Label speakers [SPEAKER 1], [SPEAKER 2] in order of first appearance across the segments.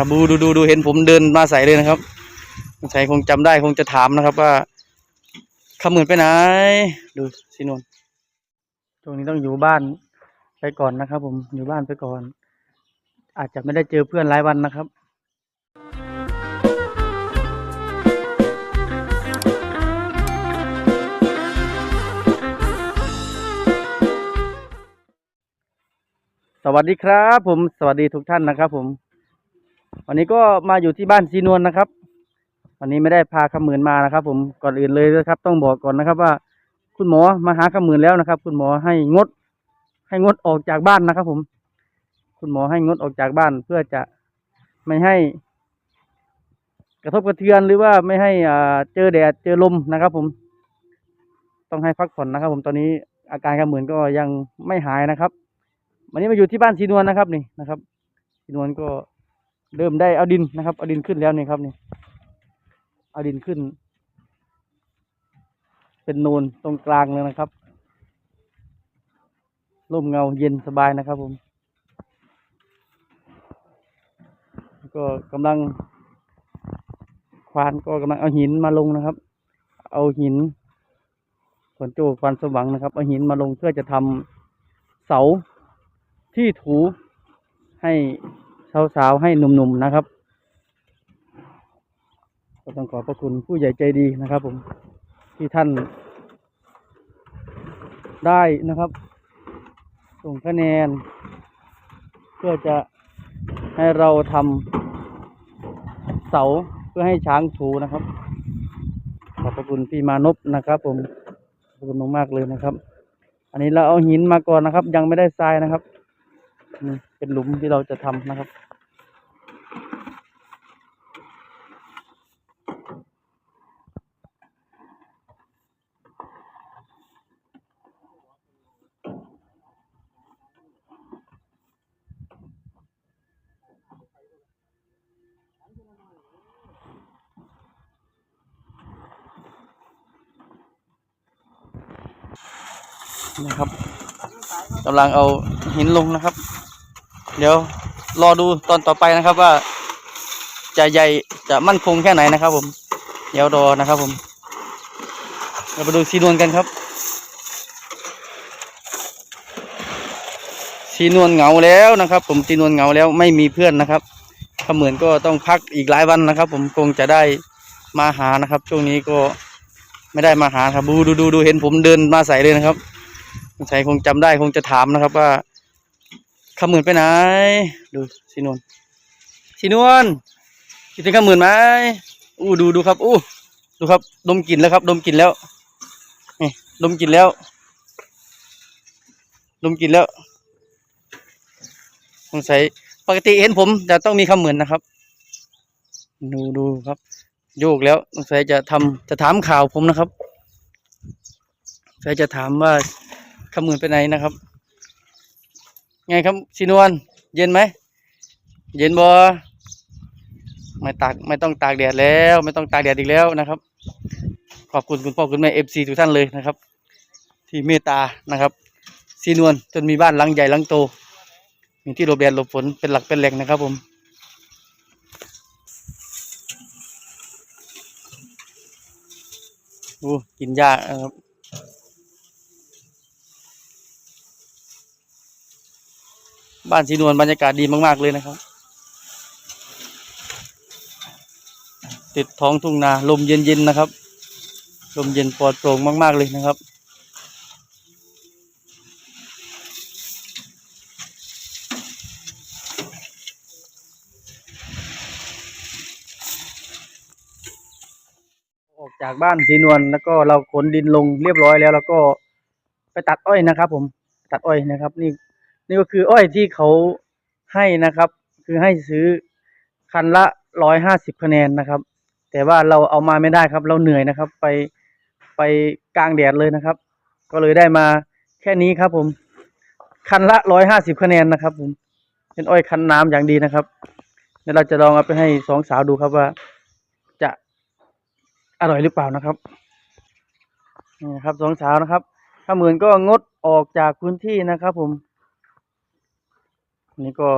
[SPEAKER 1] นะครับดูดูดูดูเห็นผมเดินมาใส่เลยนะครับสงสัยคงจำได้คงจะถามนะครับว่าขมื่นไปไหน ดูสินวลช่วงนี้ต้องอยู่บ้านไปก่อนนะครับ ผมอยู่บ้านไปก่อน อาจจะไม่ได้เจอเพื่อนหลายวันนะครับสวัสดีครับ ผมสวัสดีทุกท่านนะครับ ผม วันนี้ก็มาอยู่ที่บ้านซีนวลนะครับ วันนี้ไม่ได้พาขมื่นมานะครับ ผมก่อนอื่นเลยนะครับ ต้องบอกก่อนนะครับว่า คุณหมอมาหาขมื่นแล้วนะครับ คุณหมอให้งด ให้งดออกจากบ้านนะครับ ผม คุณหมอให้งดออกจากบ้านเพื่อจะไม่ให้ กระทบกระเทือนหรือว่าไม่ให้อ่าเจอแดดเจอลมนะครับ ผม ต้องให้พักผ่อนนะครับ ผมตอนนี้อาการขมื่นก็ยังไม่หายนะครับ วันนี้มาอยู่ที่บ้านสีนวลนะครับนี่นะครับสีนวลก็ เริ่มได้เอาดินนะครับเอาดินขึ้นแล้วนี่ครับนี่เอาดินขึ้น เป็นนูนตรงกลางเลยนะครับร่มเงาเย็นสบายนะครับผมก็กำลัง ควานก็กำลังเอาหินมาลงนะครับ เอาหินขนโจควานสว่างนะครับ เอาหินมาลงเพื่อจะทำเสาที่ถูให้ สาวๆให้หนุ่มๆนะครับ ก็ต้องขอบพระคุณผู้ใหญ่ใจดีนะครับผมที่ท่าน ได้นะครับ ส่งคะแนน เพื่อจะให้เราทำเสาเพื่อให้ช้างถูนะครับ ขอบพระคุณพี่มานพนะครับ ผมขอบคุณมากๆเลยนะครับ อันนี้เราเอาหินมาก่อนนะครับ ยังไม่ได้ทรายนะครับ เป็นหลุมที่เราจะทำนะครับ นะครับกำลังเอาหินลงนะครับ เดี๋ยวรอดูตอนต่อไปนะครับว่า จะใหญ่จะมั่นคงแค่ไหนนะครับ ผม เดี๋ยวรอนะครับ ผมเราไปดูสีนวลกันครับ สีนวลเหงาแล้วนะครับ ผมสีนวลเหงาแล้วไม่มีเพื่อนนะครับเขมือนก็ต้องพักอีกหลายวันนะครับ ผมคงจะได้มาหานะครับ ช่วงนี้ก็ไม่ได้มาหาครับดูดูดูดูเห็นผมเดินมาใส่เลยนะครับสงสัยคงจำได้คงจะถามนะครับว่า ขมื่นไปไหน ดูสีนวลสีนวลคิดถึงขมื่นไหมอู้ดูดูครับอู้ดูครับ ดมกลิ่นแล้วครับ ดมกลิ่นแล้วนี่ดมกลิ่นแล้ว ดมกลิ่นแล้วสงสัยปกติเห็นผมจะต้องมีขมื่นนะครับดูดูครับ โยกแล้วสงสัยจะทำจะถามข่าวผมนะครับสงสัยจะถามว่าขมื่นไปไหนนะครับ ไงครับสีนวลเย็นไหม เย็นบ่ไม่ตากไม่ต้องตากแดดแล้ว ไม่ต้องตากแดดอีกแล้วนะครับ ขอบคุณคุณพ่อคุณแม่เอฟซีทุกท่านเลยนะครับ ที่เมตตานะครับสีนวลจนมีบ้านหลังใหญ่หลังโตมีที่หลบแดดหลบฝนเป็นหลักเป็นแหล่งนะครับผมโอ้กินยากนะครับ บ้านสีนวลบรรยากาศดีมาก ๆ เลยนะครับ ติดท้องทุ่งนาลมเย็น ๆ นะครับ ลมเย็นปลอดโปร่งมาก ๆ เลยนะครับ ออกจากบ้านสีนวลแล้วก็เราขนดินลงเรียบร้อยแล้ว แล้วก็ไปตัดอ้อยนะครับ ผมตัดอ้อยนะครับ นี่ นี่ก็คืออ้อยที่เขาให้นะครับ คือให้ซื้อคันละร้อยห้าสิบคะแนนนะครับ แต่ว่าเราเอามาไม่ได้ครับ เราเหนื่อยนะครับ ไปไปกลางแดดเลยนะครับ ก็เลยได้มาแค่นี้ครับผม คันละร้อยห้าสิบคะแนนนะครับ ผม เป็นอ้อยคันน้ำอย่างดีนะครับเดี๋ยวเราจะลองเอาไปให้สองสาวดูครับว่า จะอร่อยหรือเปล่านะครับนี่ครับสองสาวนะครับ ถ้าเหมือนก็งดออกจากพื้นที่นะครับ ผม นี่ก็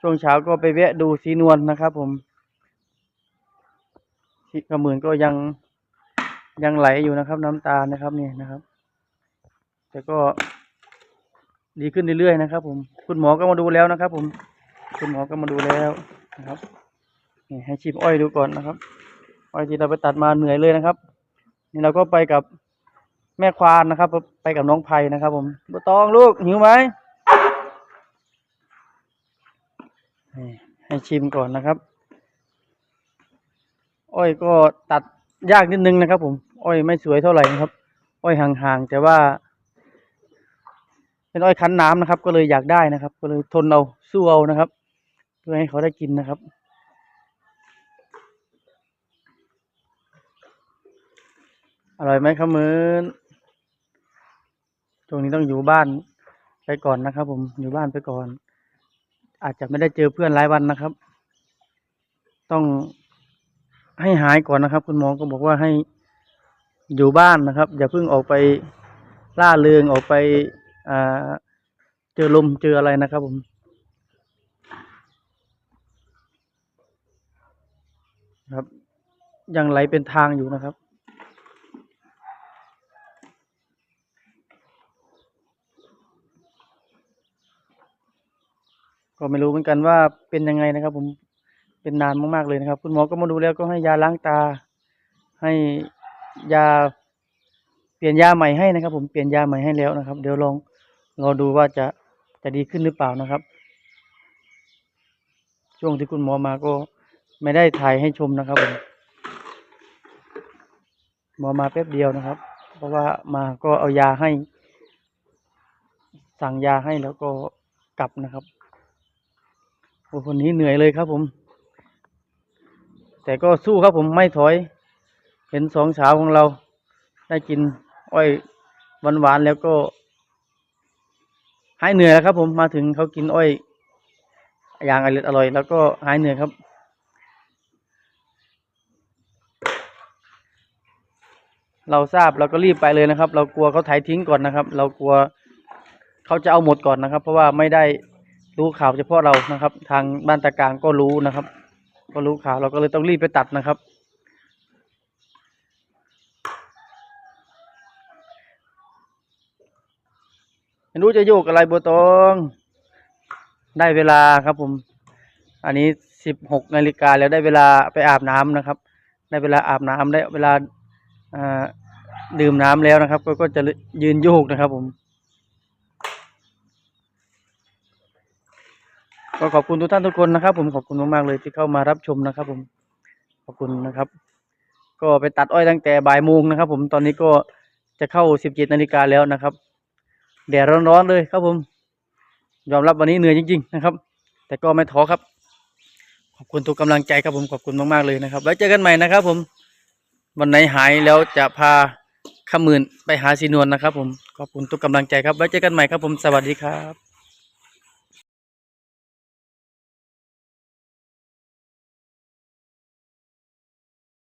[SPEAKER 1] ช่วงเช้าก็ไปแวะดูสีนวลนะครับผมสีขมือนก็ยังยังไหลอยู่นะครับ น้ำตานะครับนี่นะครับ แต่ก็ดีขึ้นเรื่อยๆนะครับ ผม คุณหมอก็มาดูแล้วนะครับ ผม คุณหมอก็มาดูแล้วนะครับนี่ให้ชิมอ้อยดูก่อนนะครับ อ้อยที่เราไปตัดมาเหนื่อยเลยนะครับ นี่เราก็ไปกับแม่ควานนะครับ ไปกับน้องไผ่นะครับ ผมบัวตองลูกหิวไหมนี่ ให้ชิมก่อนนะครับ อ้อยก็ตัดยากนิดนึงนะครับ ผม อ้อยไม่สวยเท่าไหร่นะครับ อ้อยห่างๆแต่ว่า เป็นอ้อยคั้นน้ำนะครับ ก็เลยอยากได้นะครับ ก็เลยทนเอาสู้เอานะครับ เพื่อให้เขาได้กินนะครับอร่อยไหมครับมือนช่วงนี้ต้องอยู่บ้านไปก่อนนะครับ ผม อยู่บ้านไปก่อน อาจจะไม่ได้เจอเพื่อนหลายวันนะครับ ต้องให้หายก่อนนะครับ คุณหมอก็บอกว่าให้อยู่บ้านนะครับ อย่าเพิ่งออกไปล่าเริงออกไปเจอลมเจออะไรนะครับผมครับยังไหลเป็นทางอยู่นะครับ ก็ไม่รู้เหมือนกันว่าเป็นยังไงนะครับ ผมเป็นนานมากๆเลยนะครับ คุณหมอก็มาดูแล้วก็ให้ยาล้างตา ให้ยาเปลี่ยนยาใหม่ให้นะครับ ผมเปลี่ยนยาใหม่ให้แล้วนะครับ เดี๋ยวลองรอดูว่าจะจะดีขึ้นหรือเปล่านะครับ ช่วงที่คุณหมอมาก็ไม่ได้ถ่ายให้ชมนะครับผมหมอมาแป๊บเดียวนะครับ เพราะว่ามาก็เอายาให้ สั่งยาให้แล้วก็กลับนะครับ โอ้คนนี้เหนื่อยเลยครับผม แต่ก็สู้ครับผมไม่ถอย เห็นสองสาวของเรา ได้กินอ้อยหวานๆแล้วก็หายเหนื่อยแล้วครับ ผมมาถึงเขากินอ้อย อย่างอร่อยอร่อย แล้วก็หายเหนื่อยครับ เราทราบเราก็รีบไปเลยนะครับ เรากลัวเขาไถทิ้งก่อนนะครับ เรากลัวเขาจะเอาหมดก่อนนะครับ เพราะว่าไม่ได้ รู้ข่าวเฉพาะเรานะครับ ทางบ้านตะกลางก็รู้นะครับ ก็รู้ข่าวเราก็เลยต้องรีบไปตัดนะครับ ไม่รู้จะโยกอะไรบัวตองได้เวลาครับผม อันนี้สิบหกนาฬิกาแล้วได้เวลาไปอาบน้ำนะครับ ได้เวลาอาบน้ำได้เวลาอดื่มน้ำแล้วนะครับ ก็ก็จะยืนโยกนะครับผม ก็ขอบคุณทุกท่านทุกคนนะครับ ผมขอบคุณมากๆเลยที่เข้ามารับชมนะครับ ผมขอบคุณนะครับ ก็ไปตัดอ้อยตั้งแต่บ่ายโมงนะครับ ผมตอนนี้ก็จะเข้าสิบเจ็ดนาฬิกาแล้วนะครับแดดร้อนๆเลยครับผม ยอมรับวันนี้เหนื่อยจริง ๆ นะครับ แต่ก็ไม่ท้อครับ ขอบคุณทุกกำลังใจครับผมขอบคุณมากๆเลยนะครับ ไว้เจอกันใหม่นะครับ ผมวันไหนหายแล้วจะพาขมื่นไปหาสีนวลนะครับ ผมขอบคุณทุกกำลังใจครับไว้เจอกันใหม่ครับผมสวัสดีครับ